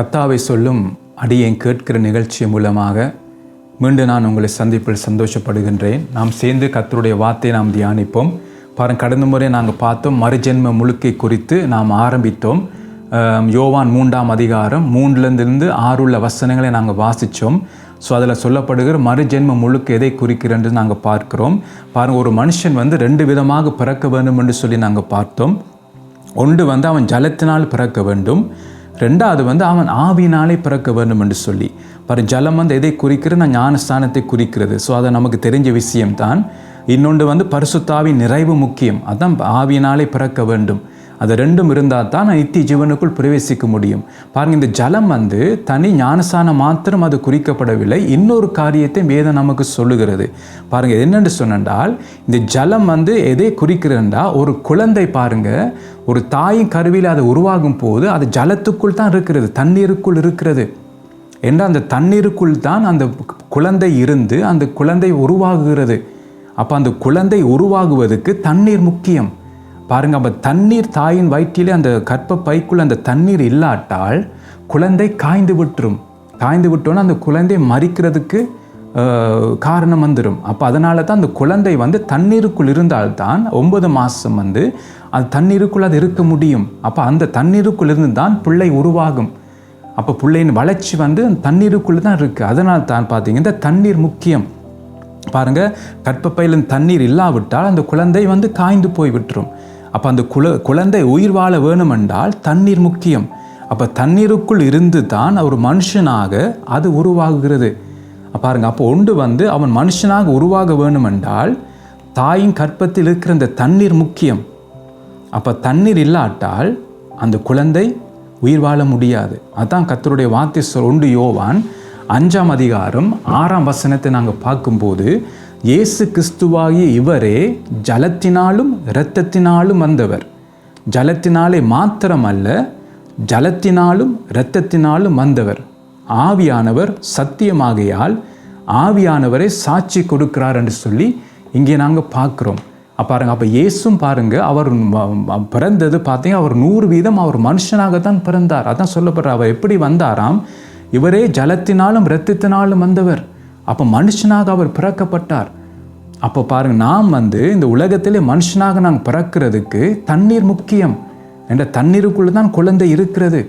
கத்தாவை சொல்லும் அடியேன் கேட்கிற நிகழ்ச்சி மூலமாக மீண்டும் நான் உங்களை சந்திப்பில் சந்தோஷப்படுகின்றேன். நாம் சேர்ந்து கத்தருடைய வார்த்தையை நாம் தியானிப்போம். பாருங்க கடந்த முறை நாங்கள் பார்த்தோம் மறுஜென்ம முழுக்கை குறித்து நாம் ஆரம்பித்தோம். யோவான் மூன்றாம் அதிகாரம் மூன்றுலேருந்து ஆறுள்ள வசனங்களை நாங்கள் வாசித்தோம் ஸோ அதில் சொல்லப்படுகிற மறுஜென்ம முழுக்க எதை குறிக்கிறன்று நாங்கள் பார்க்கிறோம். பாருங்க ஒரு மனுஷன் வந்து ரெண்டு விதமாக பிறக்க வேண்டும் என்று சொல்லி நாங்கள் பார்த்தோம். ஒன்று வந்து அவன் ஜலத்தினால் பிறக்க வேண்டும். ரெண்டாவது வந்து அவன் ஆவியினாலே பிறக்க வேண்டும் என்று சொல்லி. பாரு ஜலம் வந்து எதை குறிக்கிறது? நான் ஞானஸ்தானத்தை குறிக்கிறது. ஸோ அதை நமக்கு தெரிஞ்ச விஷயம்தான். இன்னொன்று வந்து பரிசுத்தாவின் நிறைவு முக்கியம். அதான் ஆவியினாலே பிறக்க வேண்டும். அது ரெண்டும் இருந்தால் தான் நான் நித்திய ஜீவனுக்குள் பிரவேசிக்க முடியும். பாருங்க இந்த ஜலம் வந்து தனி ஞானஸ்தானம் மாத்திரம் அது குறிக்கப்படவில்லை. இன்னொரு காரியத்தை வேதம் நமக்கு சொல்லுகிறது. பாருங்க என்னென்று சொன்னால் இந்த ஜலம் வந்து எதை குறிக்கிறதுண்டா ஒரு குழந்தை பாருங்க ஒரு தாயின் கருவியில் அது உருவாகும் போது அது ஜலத்துக்குள் தான் இருக்கிறது தண்ணீருக்குள் இருக்கிறது. என்றால் அந்த தண்ணீருக்குள் தான் அந்த குழந்தை இருந்து அந்த குழந்தை உருவாகுகிறது. அப்போ அந்த குழந்தை உருவாகுவதற்கு தண்ணீர் முக்கியம். பாருங்க அப்போ தண்ணீர் தாயின் வயிற்றிலே அந்த கற்ப பைக்குள்ள அந்த தண்ணீர் இல்லாட்டால் குழந்தை காய்ந்து விட்டுரும். காய்ந்து விட்டோன்னா அந்த குழந்தை மறிக்கிறதுக்கு காரணம் வந்துடும் அப்போ அதனால தான் அந்த குழந்தை வந்து தண்ணீருக்குள் இருந்தால்தான் ஒன்பது மாதம் வந்து அது தண்ணீருக்குள் அது இருக்க முடியும். அப்போ அந்த தண்ணீருக்குள் இருந்து தான் பிள்ளை உருவாகும். அப்போ பிள்ளையின் வளர்ச்சி வந்து அந்த தான் இருக்குது அதனால் தான் பார்த்தீங்கன்னா இந்த தண்ணீர் முக்கியம். பாருங்கள் கற்பப்பையில் தண்ணீர் இல்லாவிட்டால் அந்த குழந்தை வந்து காய்ந்து போய் விட்டுரும். அப்போ அந்த குல குழந்தை உயிர் வாழ வேணுமென்றால் தண்ணீர் முக்கியம். அப்போ தண்ணீருக்குள் இருந்து தான் ஒரு மனுஷனாக அது உருவாகுகிறது. பாருங்க அப்போ ஒன்று வந்து அவன் மனுஷனாக உருவாக வேணுமென்றால் தாயின் கற்பத்தில் இருக்கிற அந்த தண்ணீர் முக்கியம். அப்போ தண்ணீர் இல்லாட்டால் அந்த குழந்தை உயிர் வாழ முடியாது. அதான் கத்தருடைய வார்த்தை சொல் ஒன்று யோவான் அஞ்சாம் அதிகாரம் ஆறாம் வசனத்தை நாங்கள் பார்க்கும்போது இயேசு கிறிஸ்துவாகிய இவரே ஜலத்தினாலும் இரத்தத்தினாலும் வந்தவர். ஜலத்தினாலே மாத்திரமல்ல ஜலத்தினாலும் இரத்தத்தினாலும் வந்தவர். ஆவியானவர் சத்தியமாகையால் ஆவியானவரை சாட்சி கொடுக்கிறார் என்று சொல்லி இங்கே நாங்கள் பார்க்குறோம். பாருங்கள் பாருங்க அப்போ இயேசும் பாருங்க அவர் பிறந்தது பார்த்தீங்க அவர் நூறு வீதம் அவர் மனுஷனாகத்தான் பிறந்தார். அதான் சொல்லப்படுற அவர் எப்படி வந்தாராம்? இவரே ஜலத்தினாலும் இரத்தத்தினாலும் வந்தவர். அப்போ மனுஷனாக அவர் பிறக்கப்பட்டார். அப்போ பாருங்க நாம் வந்து இந்த உலகத்திலே மனுஷனாக நாங்கள் பிறக்கிறதுக்கு தண்ணீர் முக்கியம். என்ற தண்ணீருக்குள்ளே தான் குழந்தை இருக்கிறது.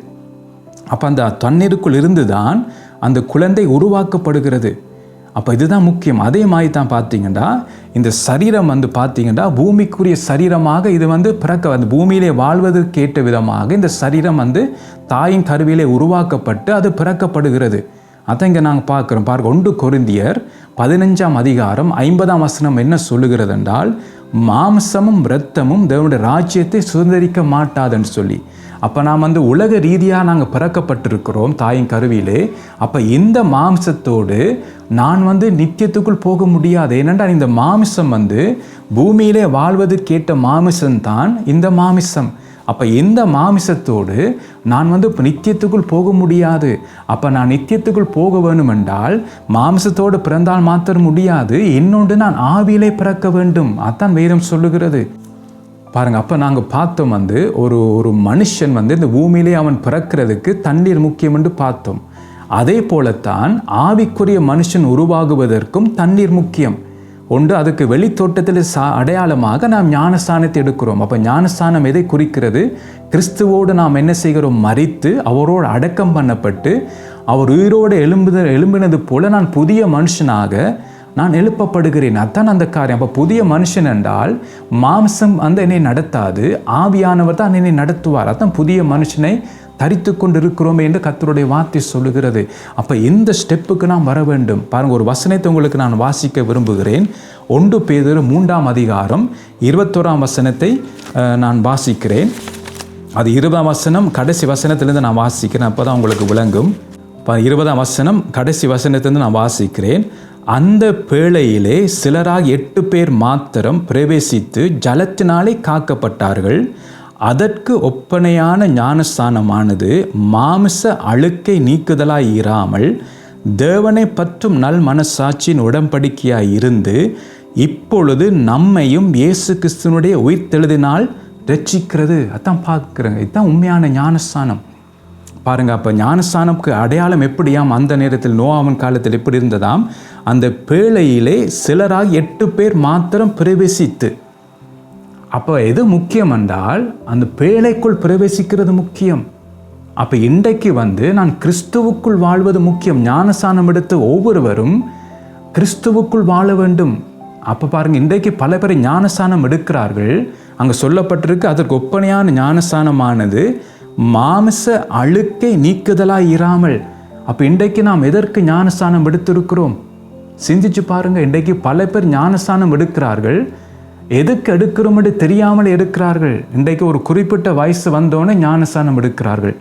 அப்போ அந்த தண்ணீருக்குள் இருந்து தான் அந்த குழந்தை உருவாக்கப்படுகிறது. அப்போ இதுதான் முக்கியம். அதே மாதிரி தான் பார்த்தீங்கன்னா இந்த சரீரம் வந்து பார்த்தீங்கன்னா பூமிக்குரிய சரீரமாக இது வந்து பிறக்க அந்த பூமியிலே வாழ்வது கேட்ட விதமாக இந்த சரீரம் வந்து தாயின் கருவியிலே உருவாக்கப்பட்டு அது பிறக்கப்படுகிறது. அதை இங்கே நாங்கள் பார்க்குறோம். பாருங்க ஒன்று கொருந்தியர் பதினஞ்சாம் அதிகாரம் ஐம்பதாம் வசனம் என்ன சொல்லுகிறது என்றால் மாம்சமும் இரத்தமும் தேவனுடைய ராஜ்யத்தை சுதந்திரிக்க மாட்டாதுன்னு சொல்லி. அப்போ நாம் வந்து உலக ரீதியாக நாங்கள் பிறக்கப்பட்டிருக்கிறோம் தாயின் கருவியிலே. அப்போ இந்த மாம்சத்தோடு நான் வந்து நித்தியத்துக்குள் போக முடியாது. ஏனென்றால் இந்த மாமிசம் வந்து பூமியிலே வாழ்வதற்கேற்ற மாமிசம்தான் இந்த மாமிசம். அப்போ இந்த மாமிசத்தோடு நான் வந்து இப்போ நித்தியத்துக்குள் போக முடியாது. அப்போ நான் நித்தியத்துக்குள் போக வேணுமென்றால் மாமிசத்தோடு பிறந்தால் மாத்திரம் முடியாது. இன்னொன்று நான் ஆவியிலே பிறக்க வேண்டும். அதான் வேதம் சொல்லுகிறது. பாருங்க அப்போ நாங்கள் பார்த்தோம் வந்து ஒரு ஒரு மனுஷன் வந்து இந்த பூமியிலே அவன் பிறக்கிறதுக்கு தண்ணீர் முக்கியம் என்று பார்த்தோம். அதே போலத்தான் ஆவிக்குரிய மனுஷன் உருவாகுவதற்கும் தண்ணீர் முக்கியம். ஒன்று அதுக்கு வெளித்தோட்டத்தில் சா அடையாளமாக நாம் ஞானஸ்தானத்தை எடுக்கிறோம். அப்போ ஞானஸ்தானம் எதை குறிக்கிறது? கிறிஸ்துவோடு நாம் என்ன செய்கிறோம்? மறித்து அவரோடு அடக்கம் பண்ணப்பட்டு அவர் உயிரோடு எழும்புத எழும்பினது போல நான் புதிய மனுஷனாக நான் எழுப்பப்படுகிறேன். அதான் அந்த காரியம். அப்போ புதிய மனுஷன் என்றால் மாம்சம் அந்த என்னை நடத்தாது. ஆவியானவர் தான் என்னை நடத்துவார். அதான் புதிய மனுஷனை தரித்து கொண்டிருக்கிறோமே என்று கத்தருடைய வார்த்தை சொல்லுகிறது. அப்போ இந்த ஸ்டெப்புக்கு நாம் வர வேண்டும். பாருங்கள் ஒரு வசனத்தை உங்களுக்கு நான் வாசிக்க விரும்புகிறேன். ஒன்று பேதர் மூன்றாம் அதிகாரம் இருபத்தோராம் வசனத்தை நான் வாசிக்கிறேன். அது இருபதாம் வசனம் கடைசி வசனத்திலேருந்து நான் வாசிக்கிறேன். அப்போ தான் உங்களுக்கு விளங்கும். இப்போ இருபதாம் வசனம் கடைசி வசனத்திலேருந்து நான் வாசிக்கிறேன். அந்த பேழையிலே சிலராக எட்டு பேர் மாத்திரம் பிரவேசித்து ஜலத்தினாலே காக்கப்பட்டார்கள். அதற்கு ஒப்பனையான ஞானஸ்தானமானது மாமிச அழுக்கை நீக்குதலாய் இராமல் தேவனை பற்றும் நல் மனசாட்சியின் உடன்படிக்கையாய் இருந்து இப்பொழுது நம்மையும் இயேசு கிறிஸ்துவனுடைய உயிர்த்தெழுதினால் ரட்சிக்கிறது. அதான் பார்க்குறேங்க இதுதான் உண்மையான ஞானஸ்தானம். பாருங்க அப்போ ஞானஸ்தானம்க்கு அடையாளம் எப்படியாம்? அந்த நேரத்தில் நோவாமன் காலத்தில் எப்படி இருந்ததாம்? அந்த பேழையிலே சிலராக எட்டு பேர் மாத்திரம் பிரவேசித்து அப்போ எது முக்கியம் என்றால் அந்த பேழைக்குள் பிரவேசிக்கிறது முக்கியம். அப்போ இன்றைக்கு வந்து நான் கிறிஸ்துவுக்குள் வாழ்வது முக்கியம். ஞானசானம் எடுத்து ஒவ்வொருவரும் கிறிஸ்துவுக்குள் வாழ வேண்டும். அப்போ பாருங்கள் இன்றைக்கு பல பேர் ஞானஸ்தானம் எடுக்கிறார்கள். அங்கே சொல்லப்பட்டிருக்கு அதற்கு ஒப்பனையான ஞானஸ்தானமானது மாமிச அழுக்கை நீக்குதலாக இராமல். அப்போ இன்றைக்கு நாம் எதற்கு ஞானஸ்தானம் எடுத்திருக்கிறோம்? சிந்திச்சு பாருங்கள் இன்றைக்கு பல பேர் ஞானஸ்தானம் எடுக்கிறார்கள். எதுக்கு எடுக்கிறோம்னு தெரியாமல் எடுக்கிறார்கள்? இன்றைக்கு ஒரு குறிப்பிட்ட வயசு வந்தோடனே ஞானசானம் எடுக்கிறார்கள்.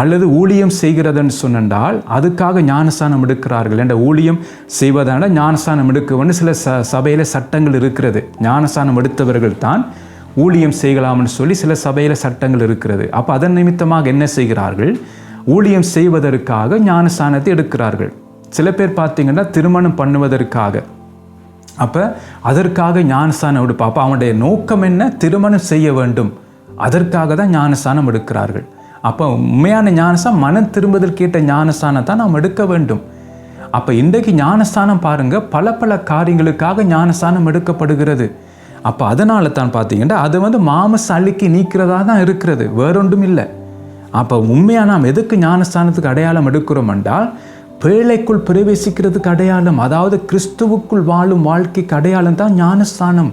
அல்லது ஊழியம் செய்கிறதுன்னு சொன்னால் அதுக்காக ஞானசானம் எடுக்கிறார்கள். என்ற ஊழியம் செய்வதான ஞானசானம் எடுக்கணும்னு சில ச சபையில் சட்டங்கள் இருக்கிறது. ஞானசானம் எடுத்தவர்கள் தான் ஊழியம் செய்யலாம்னு சொல்லி சில சபையில் சட்டங்கள் இருக்கிறது. அப்போ அதன் நிமித்தமாக என்ன செய்கிறார்கள்? ஊழியம் செய்வதற்காக ஞானசானத்தை எடுக்கிறார்கள். சில பேர் பார்த்தீங்கன்னா திருமணம் பண்ணுவதற்காக. அப்போ அதற்காக ஞானஸ்தானம் எடுப்பா. அப்போ அவனுடைய நோக்கம் என்ன? திருமணம் செய்ய வேண்டும். அதற்காக தான் ஞானஸ்தானம் எடுக்கிறார்கள். அப்போ உண்மையான ஞானஸ்தானம் மனம் திரும்புதல் கேட்ட ஞானஸ்தானத்தை நாம் எடுக்க வேண்டும். அப்போ இன்றைக்கு ஞானஸ்தானம் பாருங்கள் பல பல காரியங்களுக்காக ஞானஸ்தானம் எடுக்கப்படுகிறது. அப்போ அதனால தான் பார்த்தீங்கன்னா அது வந்து மாமச அழுக்கி நீக்கிறதா தான் இருக்கிறது. வேறொன்றும் இல்லை. அப்போ உண்மையாக நாம் எதுக்கு ஞானஸ்தானத்துக்கு அடையாளம் எடுக்கிறோம் என்றால் பேழைக்குள் பிரவேசிக்கிறதுக்கு அடையாளம் அதாவது கிறிஸ்துவுக்குள் வாழும் வாழ்க்கைக்கு அடையாளம் தான் ஞானஸ்தானம்.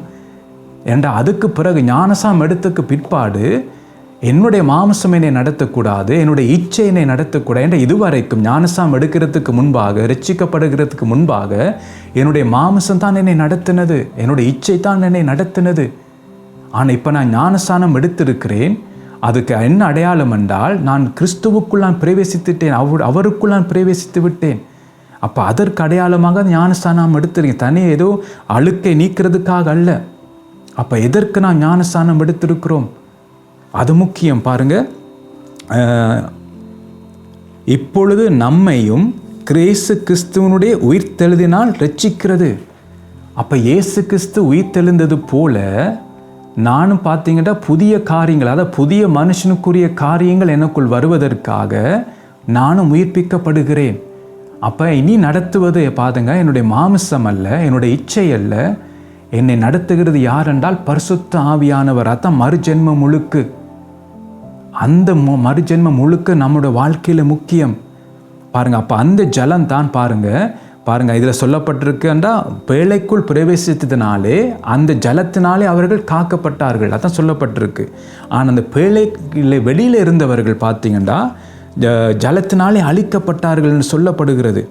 ஏண்டா அதுக்கு பிறகு ஞானசாம் எடுத்ததுக்கு பிற்பாடு என்னுடைய மாமசம் என்னை நடத்தக்கூடாது என்னுடைய இச்சை என்னை நடத்தக்கூடாது. என்ற இதுவரைக்கும் ஞானசாம் எடுக்கிறதுக்கு முன்பாக ரட்சிக்கப்படுகிறதுக்கு முன்பாக என்னுடைய மாமசம் தான் என்னை நடத்தினது என்னுடைய இச்சை தான் என்னை நடத்தினது. ஆனால் இப்போ நான் ஞானஸ்தானம் எடுத்திருக்கிறேன். அதுக்கு என்ன அடையாளம் என்றால் நான் கிறிஸ்துவுக்குள் நான் பிரவேசித்துட்டேன் அவர் அவருக்குள் நான் பிரவேசித்து விட்டேன். அப்போ அதற்கு அடையாளமாக ஞானஸ்தானம் எடுத்துருங்க தனியே ஏதோ அழுக்கை நீக்கிறதுக்காக அல்ல. அப்போ எதற்கு நான் ஞானஸ்தானம் எடுத்திருக்கிறோம்? அது முக்கியம் பாருங்க. இப்பொழுது நம்மையும் கிரேசு கிறிஸ்துவனுடைய உயிர்த்தெழுதினால் ரட்சிக்கிறது. அப்போ இயேசு கிறிஸ்து உயிர்த்தெழுந்தது போல நானும் பார்த்தீங்கன்னா புதிய காரியங்கள் அதாவது புதிய மனுஷனுக்குரிய காரியங்கள் எனக்குள் வருவதற்காக நானும் உயிர்ப்பிக்கப்படுகிறேன் அப்போ இனி நடத்துவது பாதுங்க என்னுடைய மாமிசம் அல்ல என்னுடைய இச்சை அல்ல. என்னை நடத்துகிறது யார் என்றால் பரிசுத்த ஆவியானவர் அதான் மறுஜென்ம முழுக்கு. அந்த மு- மறுஜென்ம முழுக்க நம்முடைய வாழ்க்கையில் முக்கியம். பாருங்கள் அப்போ அந்த ஜலம் தான் பாருங்கள் பாருங்கள் இதில் சொல்லப்பட்டிருக்குன்றா பேழைக்குள் பிரவேசித்ததினாலே அந்த ஜலத்தினாலே அவர்கள் காக்கப்பட்டார்கள். அதான் சொல்லப்பட்டிருக்கு. ஆனால் அந்த பேழையில் வெளியில் இருந்தவர்கள் பார்த்தீங்கன்னா ஜ- ஜலத்தினாலே அழிக்கப்பட்டார்கள்னு சொல்லப்படுகிறது.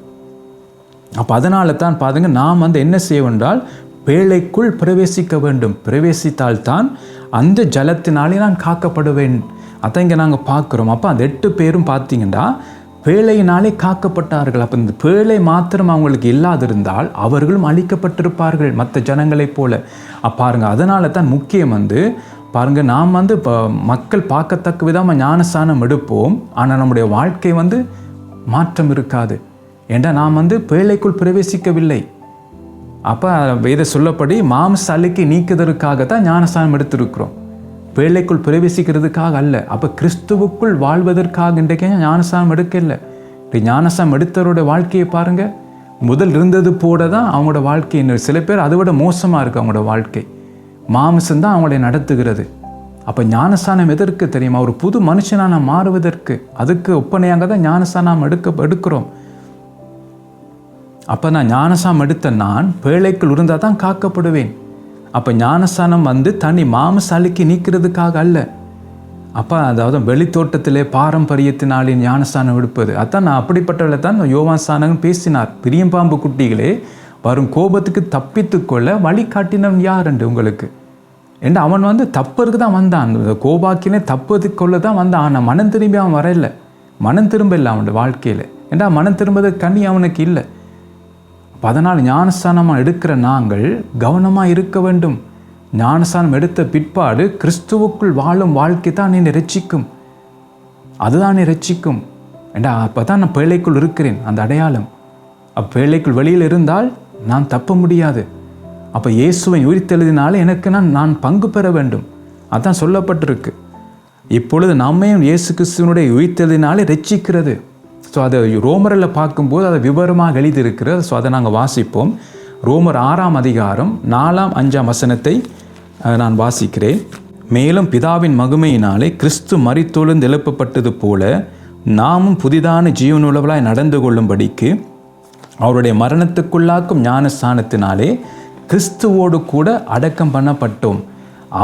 அப்போ அதனால தான் பாருங்க நாம் வந்து என்ன செய்வென்றால் பேழைக்குள் பிரவேசிக்க வேண்டும். பிரவேசித்தால்தான் அந்த ஜலத்தினாலே நான் காக்கப்படுவேன். அதான் இங்கே நாங்கள் பார்க்குறோம். அப்போ அந்த எட்டு பேரும் பார்த்தீங்கன்னா பேழையினாலே காக்கப்பட்டார்கள். அப்போ இந்த பேழை மாத்திரம் அவங்களுக்கு இல்லாதிருந்தால் அவர்களும் அழிக்கப்பட்டிருப்பார்கள் மற்ற ஜனங்களைப் போல. பாருங்கள் அதனால தான் முக்கியம் வந்து பாருங்க நாம் வந்து இப்போ மக்கள் பார்க்கத்தக்க விதமாக ஞானஸ்தானம் எடுப்போம். ஆனால் நம்முடைய வாழ்க்கை வந்து மாற்றம் இருக்காது. ஏண்டா நாம் வந்து பேழைக்குள் பிரவேசிக்கவில்லை. அப்போ வேத சொல்லப்படி மாம்ச அழுக்கி நீக்குதற்காக தான் ஞானஸ்தானம் எடுத்திருக்கிறோம். வேலைக்குள் பிரவேசிக்கிறதுக்காக அல்ல. அப்போ கிறிஸ்துவுக்குள் வாழ்வதற்காக இன்றைக்கு ஞானஸ்தானம் எடுக்கல. இப்படி எடுத்தவருடைய வாழ்க்கையை பாருங்க. முதல் இருந்தது போல தான் அவங்களோட வாழ்க்கை இன்னும். சில பேர் அதை விட மோசமாக இருக்குது அவங்களோட வாழ்க்கை. மாமிசம் தான் அவங்களை நடத்துகிறது. அப்போ ஞானஸ்தானம் எதற்கு தெரியுமா? ஒரு புது மனுஷனாக மாறுவதற்கு. அதுக்கு ஒப்பனையாக தான் ஞானஸ்தானம் எடுக்க எடுக்கிறோம். அப்போ நான் ஞானசாம் எடுத்த நான் பேழைக்குள் இருந்தால் தான் காக்கப்படுவேன். அப்போ ஞானஸ்தானம் வந்து தனி மாமசாலிக்கு நீக்கிறதுக்காக அல்ல. அப்போ அதாவது வெளித்தோட்டத்திலே பாரம்பரியத்தினாலே ஞானஸ்தானம் எடுப்பது. அதான் நான் அப்படிப்பட்டவளை தான் யோவான் பேசினார். பிரியம்பாம்பு குட்டிகளே வரும் கோபத்துக்கு தப்பித்துக்கொள்ள வழி காட்டினவன் யார் என்று உங்களுக்கு? ஏண்டா அவன் வந்து தப்பருக்கு தான் வந்தான். அந்த கோபாக்கினே தப்பதுக்கு கொள்ள தான் வந்தான். ஆனால் மனம் திரும்பி அவன் வரையில மனம் திரும்ப இல்லை அவனோட வாழ்க்கையில். ஏண்டா மனம் திரும்பது கண்ணி அவனுக்கு இல்லை. அதனால் ஞானஸ்தானமாக எடுக்கிற நாங்கள் கவனமாக இருக்க வேண்டும். ஞானஸ்தானம் எடுத்த பிற்பாடு கிறிஸ்துவுக்குள் வாழும் வாழ்க்கை தான் என்னை ரட்சிக்கும். அதுதான் என்னை ரட்சிக்கும். ஏண்டா அப்போ தான் நான் பேழைக்குள் இருக்கிறேன் அந்த அடையாளம். அப்பேழைக்குள் வெளியில் இருந்தால் நான் தப்ப முடியாது. அப்போ இயேசுவை உயிர்த்தெழுதினால எனக்கு நான் நான் பங்கு பெற வேண்டும். அதான் சொல்லப்பட்டிருக்கு. இப்பொழுது நம்மையும் இயேசு கிறிஸ்துவனுடைய உயிர்த்தெழுதினாலே ரட்சிக்கிறது. ஸோ அதை ரோமரில் பார்க்கும்போது அதை விவரமாக எழுதியிருக்கிறது. ஸோ அதை நாங்கள் வாசிப்போம். ரோமர் ஆறாம் அதிகாரம் நாலாம் அஞ்சாம் வசனத்தை நான் வாசிக்கிறேன். மேலும் பிதாவின் மகிமையினாலே கிறிஸ்து மறித்தொழுந்து எழுப்பப்பட்டது போல நாமும் புதிதான ஜீவனுள்ளவளாய் நடந்து கொள்ளும்படிக்கு அவருடைய மரணத்துக்குள்ளாக்கும் ஞானஸ்தானத்தினாலே கிறிஸ்துவோடு கூட அடக்கம் பண்ணப்பட்டோம்.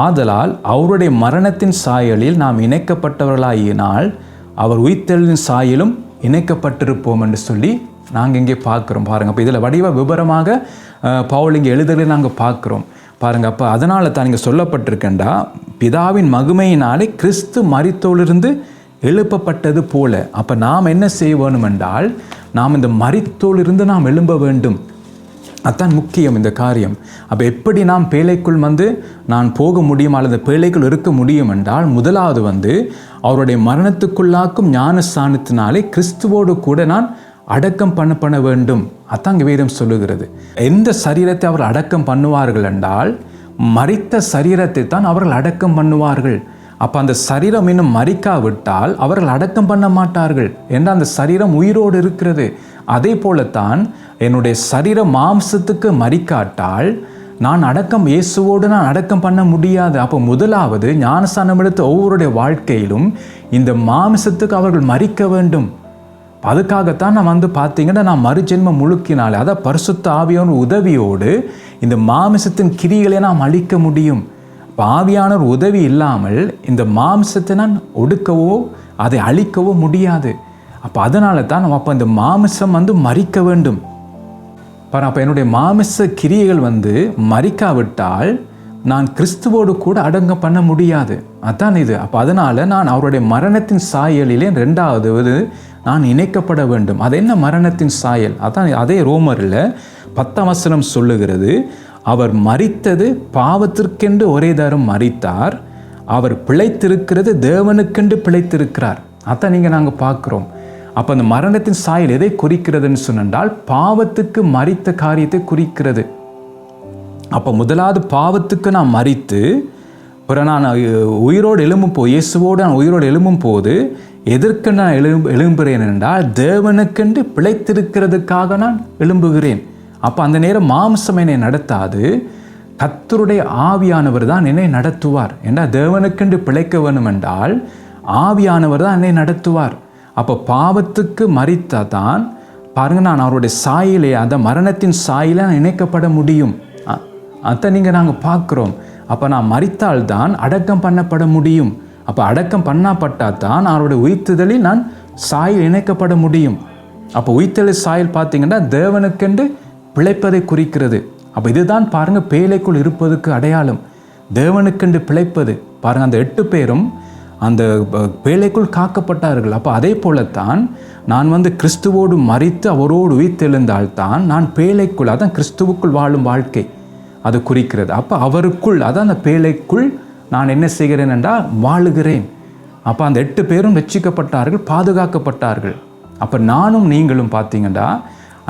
ஆதலால் அவருடைய மரணத்தின் சாயலில் நாம் இணைக்கப்பட்டவர்களாயினால் அவர் உயிர்த்தெழுதின் சாயலும் இணைக்கப்பட்டிருப்போம் என்று சொல்லி நாங்கள் இங்கே பார்க்குறோம். பாருங்கள் அப்போ இதில் வடிவ விபரமாக பவுல் இங்கே எழுதலை நாங்கள் பார்க்குறோம். பாருங்கள் அப்போ அதனால் தான் இங்கே சொல்லப்பட்டிருக்கேன்டா பிதாவின் மகிமையினாலே கிறிஸ்து மரித்தோலிருந்து எழுப்பப்பட்டது போல. அப்போ நாம் என்ன செய்ய வேணும் என்றால் நாம் இந்த மரித்தோலிருந்து நாம் எழும்ப வேண்டும். அதான் முக்கியம் இந்த காரியம். அப்போ எப்படி நாம் பேழைக்குள் வந்து நான் போக முடியும் அல்லது பேழைக்குள் இருக்க முடியும் என்றால் முதலாவது வந்து அவருடைய மரணத்துக்குள்ளாக்கும் ஞானஸ்தானத்தினாலே கிறிஸ்துவோடு கூட நான் அடக்கம் பண்ண பண்ண வேண்டும். அதான் வேதம் சொல்லுகிறது. எந்த சரீரத்தை அவர் அடக்கம் பண்ணுவார்கள் என்றால் மறித்த சரீரத்தை தான் அவர்கள் அடக்கம் பண்ணுவார்கள். அப்போ அந்த சரீரம் இன்னும் மறிக்காவிட்டால் அவர்கள் அடக்கம் பண்ண மாட்டார்கள் என்ற அந்த சரீரம் உயிரோடு இருக்கிறது. அதே போலத்தான் என்னுடைய சரீர மாம்சத்துக்கு மறிக்காட்டால் நான் அடக்கம் இயேசுவோடு நான் அடக்கம் பண்ண முடியாது. அப்போ முதலாவது ஞானஸ்தானம் எடுத்த ஒவ்வொருடைய வாழ்க்கையிலும் இந்த மாம்சத்துக்கு அவர்கள் மறிக்க வேண்டும். அதுக்காகத்தான் நான் வந்து பார்த்தீங்கன்னா நான் மறுஜென்மம் முழுக்கினாலே அதான் பரிசுத்த ஆவியான உதவியோடு இந்த மாமிசத்தின் கிரிகளை நாம் அழிக்க முடியும். ஆவியானோர் ஆவியானவர் உதவி இல்லாமல் இந்த மாம்சத்தை நான் ஒடுக்கவோ அதை அழிக்கவோ முடியாது. அப்போ அதனால தான் நம்ம அப்போ இந்த மாமிசம் வந்து மறிக்க வேண்டும். பாரு அப்போ என்னுடைய மாமிச கிரியைகள் வந்து மறிக்காவிட்டால் நான் கிறிஸ்துவோடு கூட அடங்க பண்ண முடியாது. அதான் இது. அப்போ அதனால் நான் அவருடைய மரணத்தின் சாயலிலே ரெண்டாவது இது நான் இணைக்கப்பட வேண்டும். அது என்ன மரணத்தின் சாயல்? அதான் அதே ரோமரில் பத்தாம் வசனம் சொல்லுகிறது அவர் மறித்தது பாவத்திற்கென்று ஒரே தரம் மறித்தார் அவர் பிழைத்திருக்கிறது தேவனுக்கென்று பிழைத்திருக்கிறார். அதான் நீங்கள் நாங்கள் பார்க்குறோம். அப்போ அந்த மரணத்தின் சாயல் எதை குறிக்கிறதுன்னு சொன்னால் பாவத்துக்கு மறித்த காரியத்தை குறிக்கிறது. அப்போ முதலாவது பாவத்துக்கு நான் மறித்து அப்புறம் நான் உயிரோடு எழும்பும் போ இயேசுவோடு நான் உயிரோடு எழும்பும் போது எதற்கு நான் எழும்பு எழும்புகிறேன் என்றால் தேவனுக்கென்று பிழைத்திருக்கிறதுக்காக நான் எழும்புகிறேன். அப்போ அந்த நேரம் மாம்சம் என்னை நடத்தாது. கத்தருடைய ஆவியானவர் தான் என்னை நடத்துவார். ஏன்னா தேவனுக்கென்று பிழைக்க வேணும் என்றால் ஆவியானவர் தான் என்னை நடத்துவார். அப்போ பாவத்துக்கு மறித்தா தான் பாருங்கள் நான் அவருடைய சாயிலே அந்த மரணத்தின் சாயில நான் இணைக்கப்பட முடியும். அ- அதை நீங்கள் நாங்கள் பார்க்குறோம். அப்போ நான் மறித்தால்தான் அடக்கம் பண்ணப்பட முடியும். அப்போ அடக்கம் பண்ணப்பட்டால் தான் அவருடைய உயிர்த்துதலில் நான் சாயில் இணைக்கப்பட முடியும். அப்போ உயிர்த்தெழு சாயல் பார்த்தீங்கன்னா தேவனுக்கென்று பிழைப்பதை குறிக்கிறது. அப்போ இதுதான் பாருங்கள் பேழைக்குள் இருப்பதுக்கு அடையாளம். தேவனுக்கென்று பிழைப்பது. பாருங்கள் அந்த எட்டு பேரும் அந்த பேழைக்குள் காக்கப்பட்டார்கள். அப்போ அதே போலத்தான் நான் வந்து கிறிஸ்துவோடு மறித்து அவரோடு உயிர்த்தெழுந்தால்தான் நான் பேழைக்குள் அதான் கிறிஸ்துவுக்குள் வாழும் வாழ்க்கை அது குறிக்கிறது. அப்போ அவருக்குள் அதான் அந்த பேழைக்குள் நான் என்ன செய்கிறேன் என்றால் வாழுகிறேன். அப்போ அந்த எட்டு பேரும் ரட்சிக்கப்பட்டார்கள் பாதுகாக்கப்பட்டார்கள். அப்போ நானும் நீங்களும் பார்த்தீங்கன்னா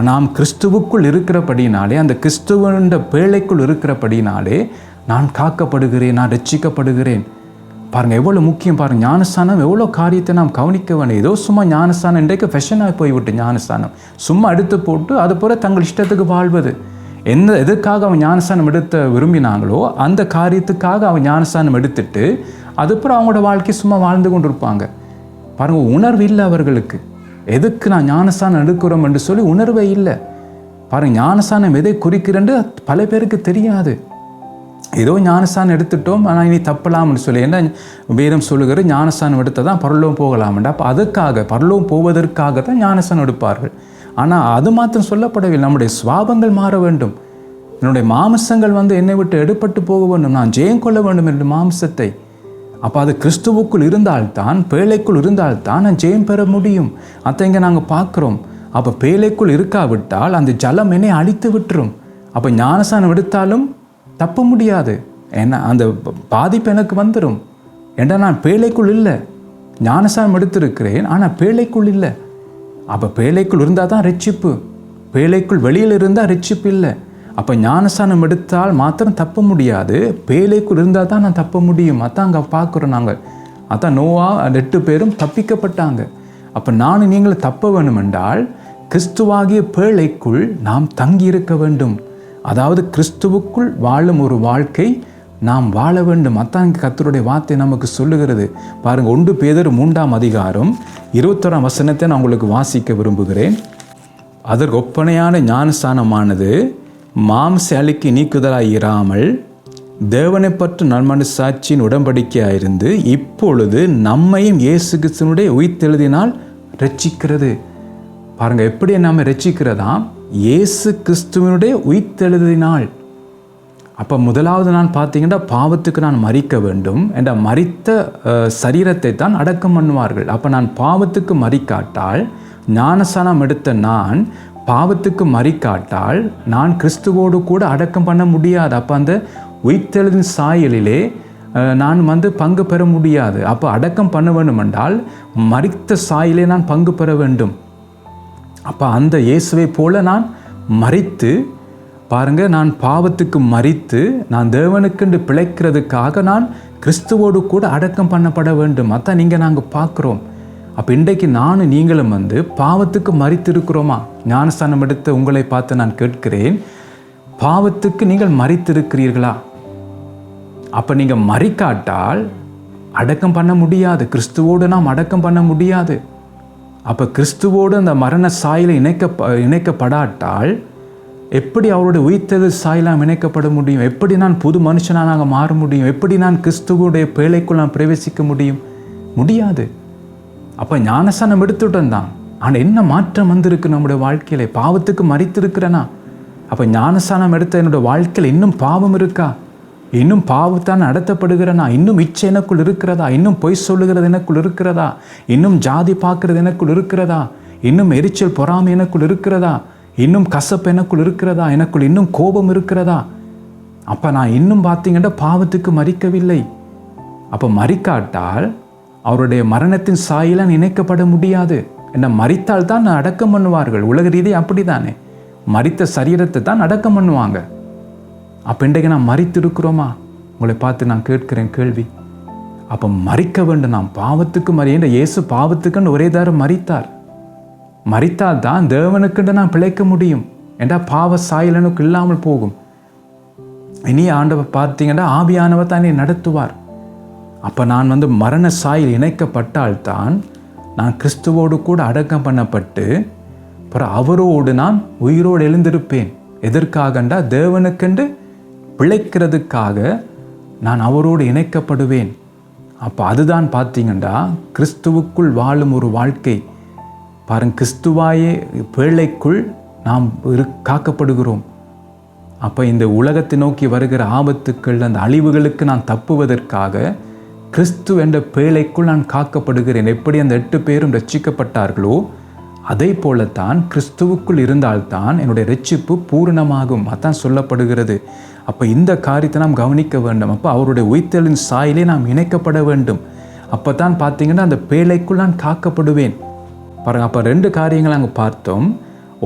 நாம் கிறிஸ்துவுக்குள் இருக்கிறபடினாலே அந்த கிறிஸ்துவன்ற பேழைக்குள் இருக்கிறபடினாலே நான் காக்கப்படுகிறேன் நான் ரட்சிக்கப்படுகிறேன். பாருங்கள் எவ்வளோ முக்கியம் பாருங்கள் ஞானஸ்தானம் எவ்வளோ காரியத்தை நாம் கவனிக்க வேணும் ஏதோ சும்மா ஞானஸ்தானம் இன்றைக்கு ஃபெஷனாக போய்விட்டு ஞானஸ்தானம். சும்மா எடுத்து போட்டு அது போல தங்கள் இஷ்டத்துக்கு வாழ்வது. எந்த எதுக்காக அவன் ஞானஸ்தானம் எடுத்த விரும்பினாங்களோ அந்த காரியத்துக்காக அவன் ஞானஸ்தானம் எடுத்துட்டு அதுப்புறம் அவங்களோட வாழ்க்கை சும்மா வாழ்ந்து கொண்டு இருப்பாங்க பாருங்கள் உணர்வு இல்லை அவர்களுக்கு. எதுக்கு நான் ஞானஸ்தானம் எடுக்கிறோம் என்று சொல்லி உணர்வே இல்லை. பாருங்கள் ஞானஸ்தானம் எதை குறிக்கிறேன்னு பல பேருக்கு தெரியாது. ஏதோ ஞானஸ்தானம் எடுத்துட்டோம் ஆனால் இனி தப்பலாம்னு சொல்லி என்ன வேதம் சொல்லுகிற ஞானஸ்தானம் எடுத்தால் தான் பரலோகம் போகலாம்டா அப்போ அதுக்காக பரலோகம் போவதற்காக தான் ஞானஸ்தானம் எடுப்பார்கள். ஆனால் அது மாத்திரம் சொல்லப்படவில்லை. நம்முடைய சுவாபங்கள் மாற வேண்டும். என்னுடைய மாமிசங்கள் வந்து என்னை விட்டு எடுப்பட்டு போக வேண்டும். நான் ஜெயம் கொள்ள வேண்டும் என்று மாம்சத்தை. அப்போ அது கிறிஸ்துவுக்குள் இருந்தால்தான் பேழைக்குள் இருந்தால்தான் நான் ஜெயம் பெற முடியும். அதை இங்கே நாங்கள் பார்க்குறோம். அப்போ பேழைக்குள் இருக்காவிட்டால் அந்த ஜலம் என்னை அழித்து விட்டுரும். அப்போ ஞானசானம் எடுத்தாலும் தப்ப முடியாது. ஏன்னா அந்த பாதிப்பு எனக்கு வந்துடும் ஏன்னா நான் பேழைக்குள் இல்லை? ஞானசாரம் எடுத்திருக்கிறேன் ஆனால் பேழைக்குள் இல்லை. அப்போ பேழைக்குள் இருந்தால் தான் ரட்சிப்பு. பேழைக்குள் வெளியில் இருந்தால் ரட்சிப்பு இல்லை. அப்போ ஞானஸ்தானம் எடுத்தால் மாத்திரம் தப்ப முடியாது. பேழைக்குள் இருந்தால் தான் நான் தப்ப முடியும். அதான் அங்கே பார்க்குறோம் நாங்கள் அதான் நோவா எட்டு பேரும் தப்பிக்கப்பட்டாங்க. அப்போ நான் நீங்களும் தப்ப வேணுமென்றால் கிறிஸ்துவாகிய பேழைக்குள் நாம் தங்கியிருக்க வேண்டும். அதாவது கிறிஸ்துவுக்குள் வாழும் ஒரு வாழ்க்கை நாம் வாழ வேண்டும். அத்தான் கத்தருடைய வார்த்தை நமக்கு சொல்லுகிறது. பாருங்க ஒன்று பேதர் மூன்றாம் அதிகாரம் இருபத்தோராம் வசனத்தை நான் உங்களுக்கு வாசிக்க விரும்புகிறேன். அதற்கு ஒப்பனையான ஞானஸ்தானமானது மாம்ச அழிக்கு நீக்குதலாக இராமல் தேவனை பற்று நன்மனு சாட்சியின் உடன்படிக்கையாயிருந்து இப்பொழுது நம்மையும் இயேசு கிறிஸ்தனுடைய உயிர்த்தெழுதினால் ரட்சிக்கிறது. பாருங்க எப்படி நாம் ரட்சிக்கிறதாம் இயேசு கிறிஸ்துவனுடைய உயிர்த்தெழுதினால் அப்போ முதலாவது நான் பார்த்தீங்கன்னா பாவத்துக்கு நான் மறிக்க வேண்டும் என்ற மறித்த சரீரத்தை தான் அடக்கம் பண்ணுவார்கள். அப்போ நான் பாவத்துக்கு மறிக்காட்டால் ஞானசனம் எடுத்த நான் பாவத்துக்கு மறிக்காட்டால் நான் கிறிஸ்துவோடு கூட அடக்கம் பண்ண முடியாது. அப்போ அந்த உயிர்த்தெழுதின் சாயலிலே நான் வந்து பங்கு பெற முடியாது. அப்போ அடக்கம் பண்ண வேண்டுமென்றால் மறித்த சாயலே நான் பங்கு பெற வேண்டும். அப்போ அந்த இயேசுவை போல நான் மறித்து பாருங்கள் நான் பாவத்துக்கு மறித்து நான் தேவனுக்கென்று பிழைக்கிறதுக்காக நான் கிறிஸ்துவோடு கூட அடக்கம் பண்ணப்பட வேண்டும். அதான் நீங்கள் நாங்கள் பார்க்குறோம். அப்போ இன்றைக்கு நானும் நீங்களும் வந்து பாவத்துக்கு மறித்து இருக்கிறோமா ஞானஸ்தானம் எடுத்த உங்களை பார்த்து நான் கேட்கிறேன். பாவத்துக்கு நீங்கள் மறித்திருக்கிறீர்களா அப்போ நீங்கள் மறிக்காட்டால் அடக்கம் பண்ண முடியாது. கிறிஸ்துவோடு நாம் அடக்கம் பண்ண முடியாது. அப்போ கிறிஸ்துவோடு அந்த மரண சாயலை இணைக்க இணைக்கப்படாட்டால் எப்படி அவருடைய உயிர்த்தெழு சாயலாம் இணைக்கப்பட முடியும்? எப்படி நான் புது மனுஷனாக மாற முடியும்? எப்படி நான் கிறிஸ்துவோடைய பேழைக்குள் நான் பிரவேசிக்க முடியும்? முடியாது. அப்போ ஞானசானம் எடுத்துட்டேன் தான். ஆனால் என்ன மாற்றம் வந்திருக்கு நம்முடைய வாழ்க்கையில? பாவத்துக்கு மறித்திருக்கிறேனா? அப்போ ஞானசானம் எடுத்த என்னோடய வாழ்க்கையில் இன்னும் பாவம் இருக்கா? இன்னும் பாவத்தான் நடத்தப்படுகிறனா இன்னும் இச்சை எனக்குள் இருக்கிறதா? இன்னும் பொய் சொல்லுகிறது எனக்குள் இருக்கிறதா? இன்னும் ஜாதி பார்க்கறது எனக்குள் இருக்கிறதா? இன்னும் எரிச்சல் பொறாமை எனக்குள் இருக்கிறதா? இன்னும் கசப்பு எனக்குள் இருக்கிறதா? எனக்குள் இன்னும் கோபம் இருக்கிறதா? அப்போ நான் இன்னும் பார்த்தீங்கன்னா பாவத்துக்கு மறிக்கவில்லை. அப்போ மறிக்காட்டால் அவருடைய மரணத்தின் சாயில நினைக்கப்பட முடியாது. என்ன மறித்தால் தான் நான் அடக்கம் பண்ணுவார்கள். உலக ரீதி அப்படிதானே மறித்த சரீரத்தை தான் அடக்கம் பண்ணுவாங்க. அப்போ இன்றைக்கு நான் மறித்திருக்கிறோமா? உங்களை பார்த்து நான் கேட்கிறேன் கேள்வி. அப்போ மறிக்க வேண்டும் நாம் பாவத்துக்கு மறி இயேசு பாவத்துக்குன்னு ஒரே தரம் மறித்தார்? மறித்தால் தான் தேவனுக்குன்னு நான் பிழைக்க முடியும். ஏண்டா பாவ சாயலனுக்கு இல்லாமல் போகும்? இனி ஆண்டவர் பார்த்தீங்கன்னா ஆவியானவர் தான் என்னை நடத்துவார். அப்போ நான் வந்து மரண சாயில் இணைக்கப்பட்டால்தான் நான் கிறிஸ்துவோடு கூட அடக்கம் பண்ணப்பட்டு அப்புறம் அவரோடு நான் உயிரோடு எழுந்திருப்பேன். எதற்காகண்டா? தேவனுக்கென்று பிழைக்கிறதுக்காக நான் அவரோடு இணைக்கப்படுவேன். அப்போ அதுதான் பார்த்தீங்கன்னா கிறிஸ்துவுக்குள் வாழும் ஒரு வாழ்க்கை. பாருங்க கிறிஸ்துவாயே பேழைக்குள் நாம் இரு காக்கப்படுகிறோம். அப்போ இந்த உலகத்தை நோக்கி வருகிற ஆபத்துக்கள் அந்த அழிவுகளுக்கு நான் தப்புவதற்காக கிறிஸ்து என்ற பேழைக்குள் நான் காக்கப்படுகிறேன். எப்படி அந்த எட்டு பேரும் ரட்சிக்கப்பட்டார்களோ அதே போலத்தான் கிறிஸ்துவுக்குள் இருந்தால்தான் என்னுடைய ரட்சிப்பு பூரணமாகும். அதான் சொல்லப்படுகிறது. அப்போ இந்த காரியத்தை நாம் கவனிக்க வேண்டும். அப்போ அவருடைய உயிர்த்தலின் சாயிலே நாம் இணைக்கப்பட வேண்டும். அப்போ தான் பார்த்தீங்கன்னா அந்த பேழைக்குள் நான் காக்கப்படுவேன். பாருங்க அப்போ ரெண்டு காரியங்கள் நாங்கள் பார்த்தோம்.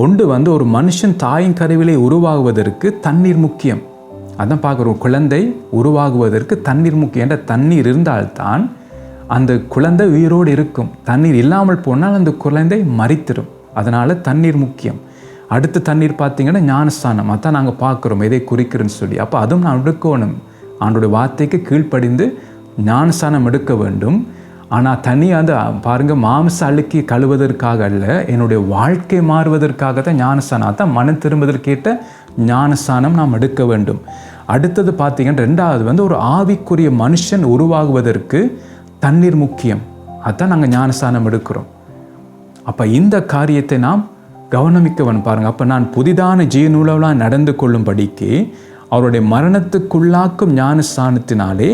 ஒன்று வந்து ஒரு மனுஷன் தாயின் கருவிலே உருவாகுவதற்கு தண்ணீர் முக்கியம். அதான் பார்க்குறோம் குழந்தை உருவாகுவதற்கு தண்ணீர் முக்கியம். என்ற தண்ணீர் இருந்தால்தான் அந்த குழந்தை உயிரோடு இருக்கும். தண்ணீர் இல்லாமல் போனால் அந்த குழந்தை மறித்திடும் அதனால் தண்ணீர் முக்கியம். அடுத்த தண்ணீர் பார்த்தீங்கன்னா ஞானஸ்தானம். அதான் நாங்கள் பார்க்குறோம். எதை குறிக்கிறேன்னு சொல்லி. அப்போ அதுவும் நான் எடுக்கணும். அவனுடைய வார்த்தைக்கு கீழ்ப்படிந்து ஞானஸ்தானம் எடுக்க வேண்டும். ஆனால் தனியாக அந்த பாருங்கள் மாம்ச அழுக்கி கழுவதற்காக அல்ல என்னுடைய வாழ்க்கை மாறுவதற்காக தான் ஞானஸ்தானம். அதான் மனம் திரும்புவதற்கேற்ற ஞானஸ்தானம் நாம் எடுக்க வேண்டும். அடுத்தது பார்த்தீங்கன்னா ரெண்டாவது வந்து ஒரு ஆவிக்குரிய மனுஷன் உருவாகுவதற்கு தண்ணீர் முக்கியம். அதான் நாங்கள் ஞானஸ்தானம் எடுக்கிறோம். அப்போ இந்த காரியத்தை நாம் கவனமிக்கவன் பாருங்க. அப்போ நான் புதிதான ஜீவனுளவெலாம் நடந்து கொள்ளும்படிக்கு அவருடைய மரணத்துக்குள்ளாக்கும் ஞானஸ்தானத்தினாலே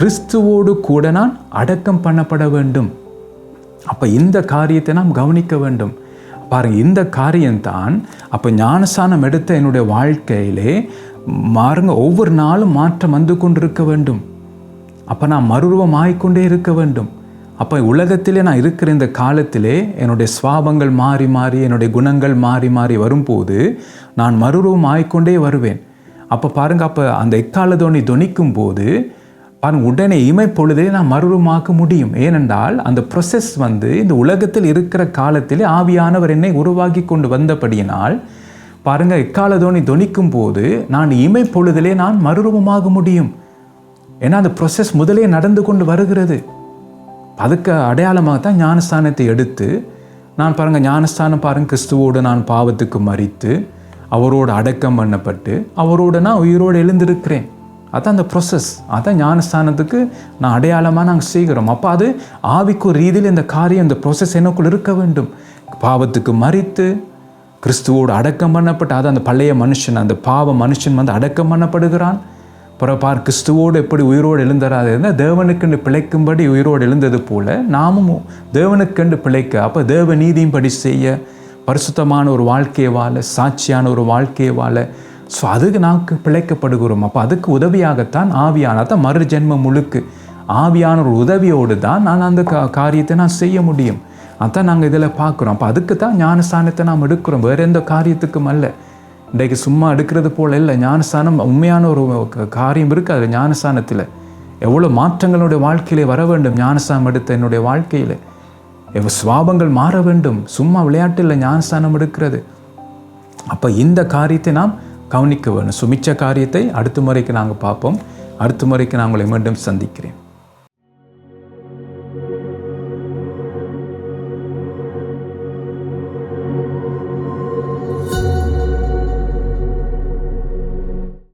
கிறிஸ்துவோடு கூட நான் அடக்கம் பண்ணப்பட வேண்டும். அப்போ இந்த காரியத்தை நாம் கவனிக்க வேண்டும். பாருங்க இந்த காரியம்தான் அப்போ ஞானஸ்தானம் எடுத்த என்னுடைய வாழ்க்கையிலே மாறுங்க ஒவ்வொரு நாளும் மாற்றம் வந்து கொண்டிருக்க வேண்டும். அப்போ நான் மறுரூபம் ஆகிக்கொண்டே இருக்க வேண்டும். அப்போ உலகத்திலே நான் இருக்கிற இந்த காலத்திலே என்னுடைய சுவாபங்கள் மாறி மாறி என்னுடைய குணங்கள் மாறி மாறி வரும்போது நான் மறுரூபம் ஆகிக்கொண்டே வருவேன். அப்போ பாருங்க அப்போ அந்த எக்கால தோணி துணிக்கும் போது பாருங்க உடனே இமைப்பொழுதே நான் மறுரூபமாக்க முடியும். ஏனென்றால் அந்த ப்ரொசஸ் வந்து இந்த உலகத்தில் இருக்கிற காலத்திலே ஆவியானவர் என்னை உருவாக்கி கொண்டு வந்தபடியினால் பாருங்க எக்கால தோணி துணிக்கும் போது நான் இமைப்பொழுதிலே நான் மறுரூபமாக முடியும். ஏன்னா அந்த ப்ரொசஸ் முதலே நடந்து கொண்டு வருகிறது. அதுக்கு அடையாளமாகத்தான் ஞானஸ்தானத்தை எடுத்து நான் பாருங்கள் ஞானஸ்தானம் பாருங்கள் கிறிஸ்துவோடு நான் பாவத்துக்கு மறித்து அவரோடு அடக்கம் பண்ணப்பட்டு அவரோடு நான் உயிரோடு எழுந்திருக்கிறேன். அதான் அந்த ப்ரொசஸ் அதான் ஞானஸ்தானத்துக்கு நான் அடையாளமாக நாங்கள் செய்கிறோம். அப்போ அது ஆவிக்கு ரீதியில் இந்த காரியம் இந்த ப்ரொசஸ் எனக்குள் இருக்க வேண்டும். பாவத்துக்கு மறித்து கிறிஸ்துவோடு அடக்கம் பண்ணப்பட்டு அது அந்த பழைய மனுஷன் அந்த பாவ மனுஷன் வந்து அடக்கம் பண்ணப்படுகிறான். பிறப்பார் கிறிஸ்துவோடு எப்படி உயிரோடு எழுந்தராது இருந்தால் தேவனுக்கென்று பிழைக்கும்படி உயிரோடு எழுந்தது போல நாமும் தேவனுக்கென்று பிழைக்க அப்போ தேவ நீதியும்படி செய்ய பரிசுத்தமான ஒரு வாழ்க்கையை வாழ சாட்சியான ஒரு வாழ்க்கையை வாழ. ஸோ அதுக்கு நாக்கு பிழைக்கப்படுகிறோம். அப்போ அதுக்கு உதவியாகத்தான் ஆவியான தான் மறு ஜென்மம் முழுக்கு ஆவியான ஒரு உதவியோடு தான் நான் அந்த கா காரியத்தை நான் செய்ய முடியும். அதான் நாங்கள் இதில் பார்க்குறோம். அப்போ அதுக்கு தான் ஞானஸ்தானத்தை நாம் எடுக்கிறோம். வேறு எந்த காரியத்துக்கும் அல்ல. இன்றைக்கு சும்மா எடுக்கிறது போல இல்லை. ஞானஸ்தானம் உண்மையான ஒரு காரியம் இருக்குது அதில் ஞானஸ்தானத்தில். எவ்வளோ மாற்றங்களுடைய வாழ்க்கையிலே வர வேண்டும் ஞானஸ்தானம் எடுத்த என்னுடைய வாழ்க்கையில். எவ்வளோ சுவாபங்கள் மாற வேண்டும். சும்மா விளையாட்டில் ஞானஸ்தானம் எடுக்கிறது. அப்போ இந்த காரியத்தை நாம் கவனிக்க வேணும் சுமிச்ச காரியத்தை அடுத்த முறைக்கு நாங்கள் பார்ப்போம். அடுத்த முறைக்கு நான் உங்களை மீண்டும் சந்திக்கிறேன்.